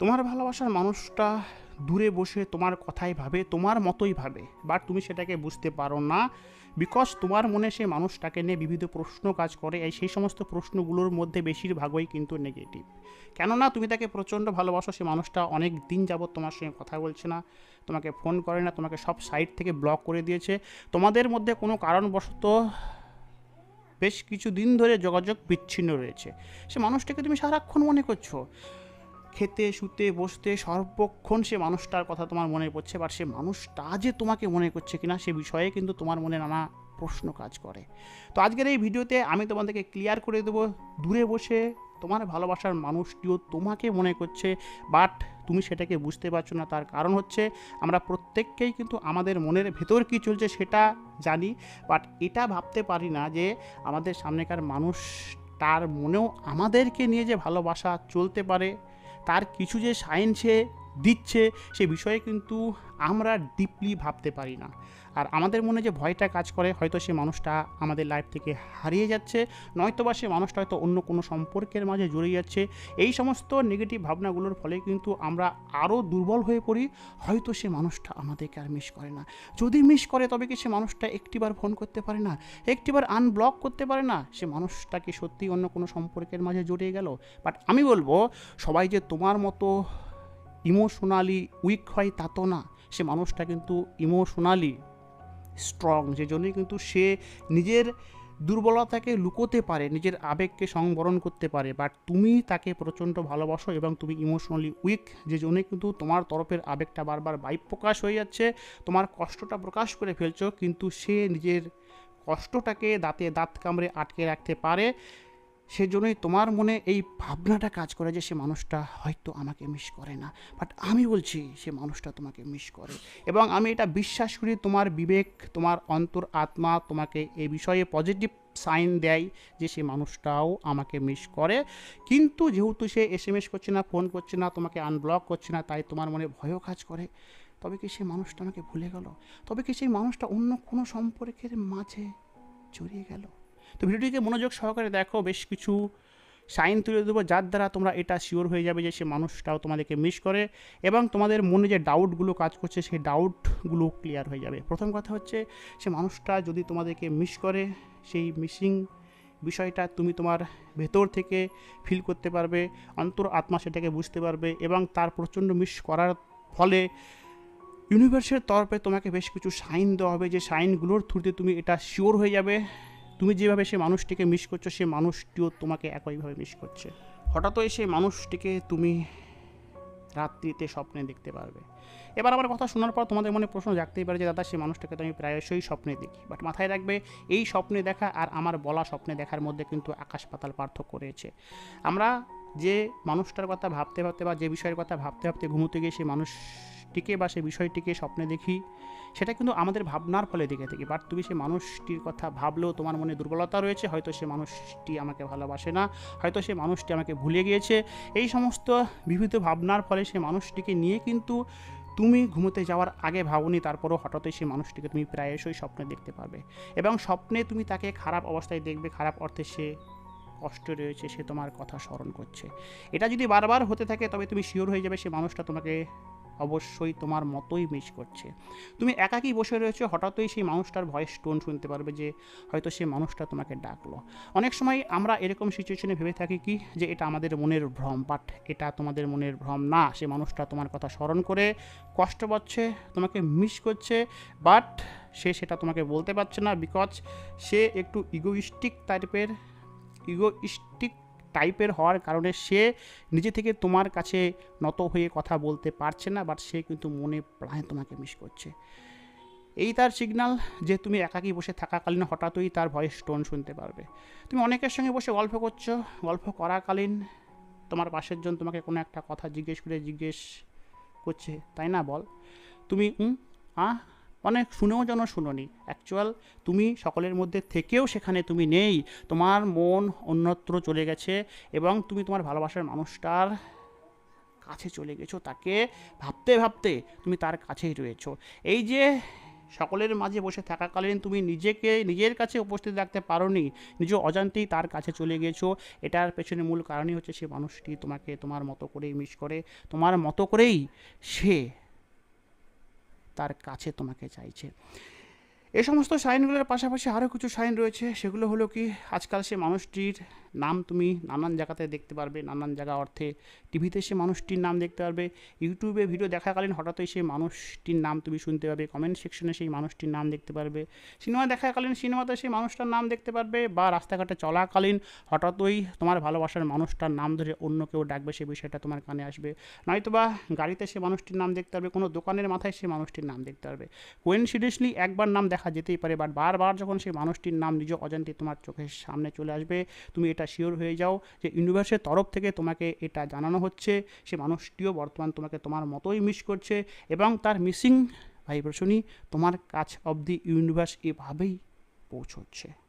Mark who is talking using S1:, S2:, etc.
S1: তোমার ভালোবাসার মানুষটা দূরে বসে তোমার কথাই ভাবে, তোমার মতোই ভাবে বাট তুমি সেটাকে বুঝতে পারো না বিকজ তোমার মনে সেই মানুষটাকে নিয়ে বিবিধ প্রশ্ন কাজ করে এই সেই সমস্ত প্রশ্নগুলোর মধ্যে বেশিরভাগই কিন্তু নেগেটিভ কেননা তুমি তাকে প্রচণ্ড ভালোবাসো সেই মানুষটা অনেক দিন যাবৎ তোমার সঙ্গে কথা বলছে না, তোমাকে ফোন করে না, তোমাকে সব সাইট থেকে ব্লক করে দিয়েছে। তোমাদের মধ্যে কোনো কারণবশত বেশ কিছু দিন ধরে যোগাযোগ বিচ্ছিন্ন রয়েছে। সে মানুষটাকে তুমি সারাক্ষণ মনে করছ। খেতে, শুতে, বসতে সর্বক্ষণ সে মানুষটার কথা তোমার মনে পড়ছে বাট সে মানুষটা যে তোমাকে মনে করছে কিনা সে বিষয়ে কিন্তু তোমার মনে নানা প্রশ্ন কাজ করে। তো আজকের এই ভিডিওতে আমি তোমাদেরকে ক্লিয়ার করে দেবো, দূরে বসে তোমার ভালোবাসার মানুষটিও তোমাকে মনে করছে বাট তুমি সেটাকে বুঝতে পারছ না। তার কারণ হচ্ছে আমরা প্রত্যেককেই কিন্তু আমাদের মনের ভেতর কী চলছে সেটা জানি বাট এটা ভাবতে পারি না যে আমাদের সামনেকার মানুষ তার মনেও আমাদেরকে নিয়ে যে ভালোবাসা চলতে পারে তার কিছু যে সাইন সে দিচ্ছে, সে বিষয়ে কিন্তু আমরা ডিপলি ভাবতে পারি না। আর আমাদের মনে যে ভয়টা কাজ করে, হয়তো সে মানুষটা আমাদের লাইফ থেকে হারিয়ে যাচ্ছে নয়তো বা সে মানুষটা হয়তো অন্য কোনো সম্পর্কের মাঝে জড়িয়ে যাচ্ছে। এই সমস্ত নেগেটিভ ভাবনাগুলোর ফলে কিন্তু আমরা আরও দুর্বল হয়ে পড়ি, হয়তো সে মানুষটা আমাদেরকে আর মিস করে না। যদি মিস করে, তবে কি সে মানুষটা একটিবার ফোন করতে পারে না? একটিবার আনব্লক করতে পারে না? সে মানুষটাকে সত্যি অন্য কোনো সম্পর্কের মাঝে জড়িয়ে গেল? বাট আমি বলব, সবাই যে তোমার মতো ইমোশনালি উইক হয় তা তো না। সে মানুষটা কিন্তু ইমোশনালি স্ট্রং যে জন্যই কিন্তু সে নিজের দুর্বলতাকে লুকোতে পারে, নিজের আবেগকে সংবরণ করতে পারে। বাট তুমি তাকে প্রচণ্ড ভালোবাসো এবং তুমি ইমোশনালি উইক যে জন্যই কিন্তু তোমার তরফের আবেগটা বারবার বাইপ প্রকাশ হয়ে যাচ্ছে, তোমার কষ্টটা প্রকাশ করে ফেলছো, কিন্তু সে নিজের কষ্টটাকে দাঁতে দাঁত কামড়ে আটকে রাখতে পারে। সেজন্যই তোমার মনে এই ভাবনাটা কাজ করে যে সে মানুষটা হয়তো আমাকে মিস করে না। বাট আমি বলছি, সে মানুষটা তোমাকে মিস করে। এবং আমি এটা বিশ্বাস করি, তোমার বিবেক, তোমার অন্তর আত্মা তোমাকে এই বিষয়ে পজিটিভ সাইন দেয় যে সে মানুষটাও আমাকে মিস করে। কিন্তু যেহেতু সে এস এম এস করছে না ফোন করছে না, তোমাকে আনব্লক করছে না, তাই তোমার মনে ভয়ও কাজ করে। তবে কি সেই মানুষটা আমাকে ভুলে গেল? তবে কি সেই মানুষটা অন্য কোনো সম্পর্কের মাঝে জড়িয়ে গেল? তো ভিডিওটিকে মনোযোগ সহকারে দেখো, বেশ কিছু সাইন তুলে দেবো যার দ্বারা তোমরা এটা শিওর হয়ে যাবে যে সে মানুষটাও তোমাদেরকে মিস করে এবং তোমাদের মনে যে ডাউটগুলো কাজ করছে, সেই ডাউটগুলো ক্লিয়ার হয়ে যাবে। প্রথম কথা হচ্ছে, সে মানুষটা যদি তোমাদেরকে মিস করে, সেই মিসিং বিষয়টা তুমি তোমার ভেতর থেকে ফিল করতে পারবে, অন্তর আত্মা সেটাকে বুঝতে পারবে এবং তার প্রচণ্ড মিস করার ফলে ইউনিভার্সের তরফে তোমাকে বেশ কিছু সাইন দেওয়া হবে। যে সাইনগুলোর থ্রুতে তুমি এটা শিওর হয়ে যাবে। তুমি যেভাবে সে মানুষটিকে মিস করছ সে মানুষটিও তোমাকে একইভাবে মিস করছে। হঠাৎই সেই মানুষটিকে তুমি রাত্রিতে স্বপ্নে দেখতে পারবে। এবার আমার কথা শোনার পর তোমাদের মনে প্রশ্ন জাগতেই পারে যে, দাদা, সেই মানুষটাকে তো আমি প্রায়শই স্বপ্নে দেখি। বাট মাথায় রাখবে, এই স্বপ্নে দেখা আর আমার বলা স্বপ্নে দেখার মধ্যে কিন্তু আকাশ পাতাল পার্থক্য রয়েছে। আমরা যে মানুষটার কথা ভাবতে ভাবতে বা যে বিষয়ের কথা ভাবতে ভাবতে ঘুমোতে গিয়ে সেই মানুষটিকে বা সেই বিষয়টিকে স্বপ্নে দেখি, সেটা কিন্তু আমাদের ভাবনার ফলে দেখে থাকি। বাট তুমি সেই মানুষটির কথা ভাবলেও তোমার মনে দুর্বলতা রয়েছে, হয়তো সে মানুষটি আমাকে ভালোবাসে না, হয়তো সে মানুষটি আমাকে ভুলে গিয়েছে। এই সমস্ত বিবিধ ভাবনার ফলে সে মানুষটিকে নিয়ে কিন্তু তুমি ঘুমোতে যাওয়ার আগে ভাবনি, তারপরও হঠাৎই সেই মানুষটিকে তুমি প্রায়শই স্বপ্নে দেখতে পারবে এবং স্বপ্নে তুমি তাকে খারাপ অবস্থায় দেখবে, খারাপ অর্থে সে কষ্ট রয়েছে, সে তোমার কথা স্মরণ করছে। এটা যদি বারবার হতে থাকে, তবে তুমি শিওর হয়ে যাবে সে মানুষটা তোমাকে অবশ্যই তোমার মতোই মিস করছে। তুমি একাকী বসে রয়েছে, হঠাৎই সেই মানুষটার ভয়েস টোন শুনতে পারবে যে হয়তো সেই মানুষটা তোমাকে ডাকলো। অনেক সময় আমরা এরকম সিচুয়েশনে ভেবে থাকি কি যে এটা আমাদের মনের ভ্রম বাট এটা তোমাদের মনের ভ্রম না। সে মানুষটা তোমার কথা স্মরণ করে কষ্ট পাচ্ছে, তোমাকে মিস করছে বাট সে সেটা তোমাকে বলতে পারছে না বিকজ সে একটু ইগোইস্টিক টাইপের ইগোইস্টিক টাইপের হওয়ার কারণে সে নিজে থেকে তোমার কাছে নত হয়ে কথা বলতে পারছে না বাট সে কিন্তু মনে প্রায় তোমাকে মিস করছে। এই তার সিগনাল যে তুমি একাকী বসে থাকাকালীন হঠাৎই তার ভয়েস টোন শুনতে পারবে। তুমি অনেকের সঙ্গে বসে গল্প করছ, গল্প করাকালীন তোমার পাশের জন তোমাকে কোনো একটা কথা জিজ্ঞেস করে জিজ্ঞেস করছে, তাই না বল? তুমি আ অনেক শুনেও যেন শুনোনি। অ্যাকচুয়াল তুমি সকলের মধ্যে থেকেও সেখানে তুমি নেই। তোমার মন অন্যত্র চলে গেছে এবং তুমি তোমার ভালোবাসার মানুষটার কাছে চলে গেছো। তাকে ভাবতে ভাবতে তুমি তার কাছেই রয়েছো। এই যে সকলের মাঝে বসে থাকাকালীন তুমি নিজেকে, নিজের কাছে উপস্থিত রাখতে পারোনি, নিজ অজান্তেই তার কাছে চলে গিয়েছো এটার পেছনে মূল কারণই হচ্ছে সে মানুষটি তোমাকে তোমার মতো করেই মিস করে। তোমার মতো করেই সে তার কাছে তোমাকে চাইছে। এই সমস্ত সাইনগুলোর পাশাপাশি আরও কিছু সাইন রয়েছে, সেগুলো হলো কি, আজকাল সে মানুষটির নাম তুমি নানান জায়গাতে দেখতে পারবে, নানান জায়গা অর্থে টিভিতে সে মানুষটির নাম দেখতে পারবে, ইউটিউবে ভিডিও দেখাকালীন হঠাৎই সেই মানুষটির নাম তুমি শুনতে পাবে কমেন্ট সেকশনে সেই মানুষটির নাম দেখতে পারবে সিনেমা দেখাকালীন সিনেমাতে সেই মানুষটার নাম দেখতে পারবে বা রাস্তাঘাটে চলাকালীন হঠাৎই তোমার ভালোবাসার মানুষটার নাম ধরে অন্য কেউ ডাকবে সে বিষয়টা তোমার কানে আসবে, নয়তোবা গাড়িতে সে মানুষটির নাম দেখতে পারবে, কোনো দোকানের মাথায় সে মানুষটির নাম দেখতে পারবে কোয়েনসিডেন্সলি একবার নাম দেখা যেতেই পারে বাট বারবার যখন সেই মানুষটির নাম নিজ অজান্তে তোমার চোখের সামনে চলে আসবে, তুমি এটা শিওর হয়ে যাও যে ইউনিভার্সের তরফ থেকে তোমাকে এটা জানানো হচ্ছে। সে মানুষটিও বর্তমান তোমাকে তোমার মতোই মিস করছে এবং তার মিসিং ভাইব্রেশনই তোমার কাছ অবধি ইউনিভার্স এভাবেই পৌঁছচ্ছে।